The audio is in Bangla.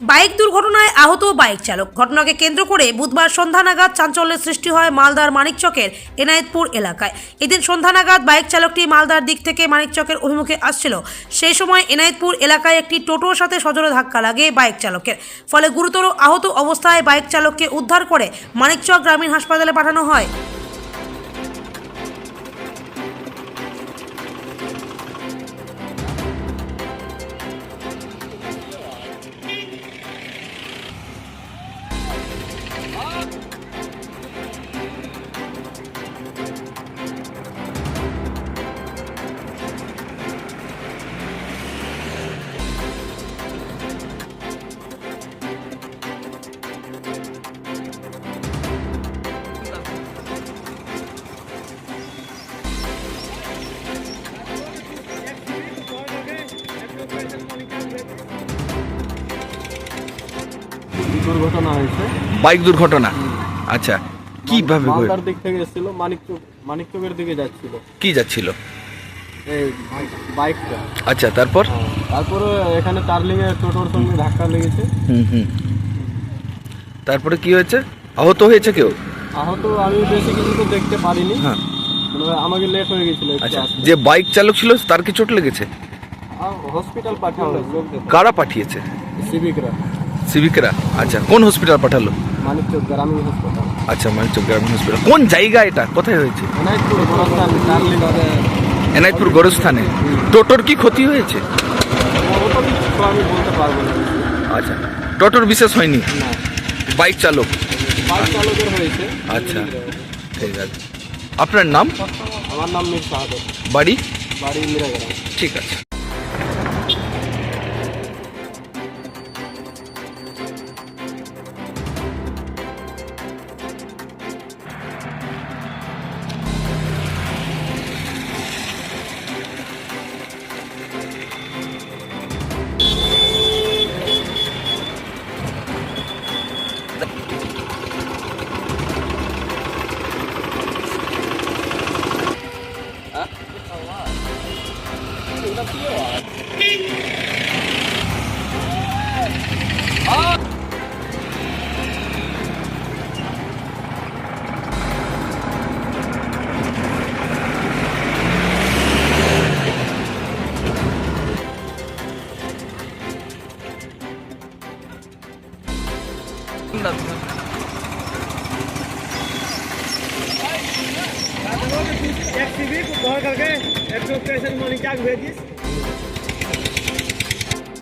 বাইক দুর্ঘটনায় আহত বাইক চালক। ঘটনাকে কেন্দ্র করে বুধবার সন্ধ্যা নাগাদ চাঞ্চল্যের সৃষ্টি হয় মালদার মানিকচকের এনায়েতপুর এলাকায়। এদিন সন্ধ্যা নাগাদ বাইক চালকটি মালদার দিক থেকে মানিকচকের অভিমুখে আসছিল। সেই সময় এনায়েতপুর এলাকায় একটি টোটোর সাথে সজোরে ধাক্কা লাগে বাইক চালকের। ফলে গুরুতর আহত অবস্থায় বাইক চালককে উদ্ধার করে মানিকচক গ্রামীণ হাসপাতালে পাঠানো হয়। Hop! দুর্ঘটনা হয়েছে। বাইক দুর্ঘটনা? আচ্ছা কীভাবে হয়ে- মালদার দিক থেকে এসেছিল মানিকচক মানিকচকের দিকে যাচ্ছিল। কি যাচ্ছিল? এই বাইকটা। আচ্ছা তারপর? তারপরে এখানে টার্লিং এ টোটোর সঙ্গে ধাক্কা লেগেছে। হুম হুম। তারপরে কি হয়েছে? আহত হয়েছে কেউ? আহত আমি বেশি কিছু তো দেখতে পারিনি। হ্যাঁ। মানে আমাকে লেট হয়ে গেছিল আচ্ছা যে বাইক চালক ছিল তার কি চোট লেগেছে? হসপিটাল লোক কারা পাঠিয়েছে? সিভিকরা সিভিকরা আচ্ছা কোন হসপিটাল পাঠালো? মানিকচক গ্রামীণ হাসপাতাল আচ্ছা মানিকচক গ্রামীণ হসপিটাল কোন জায়গা এটা? কোথায় হয়েছে? এনায়তপুর গোরস্থান গোরস্থানে? টোটোর কি ক্ষতি হয়েছে? অত কিছু তো আমি বলতে পারব না। আচ্ছা টোটোর বিশেষ হয়নি? বাইক চালক? আচ্ছা ঠিক আছে। আপনার নাম? আমার নাম মির বাড়ি? বাড়ি ঠিক আছে। 존나 뛰어와. 아! 나 एक सी करके एक सौ पैंसठ को भेजिस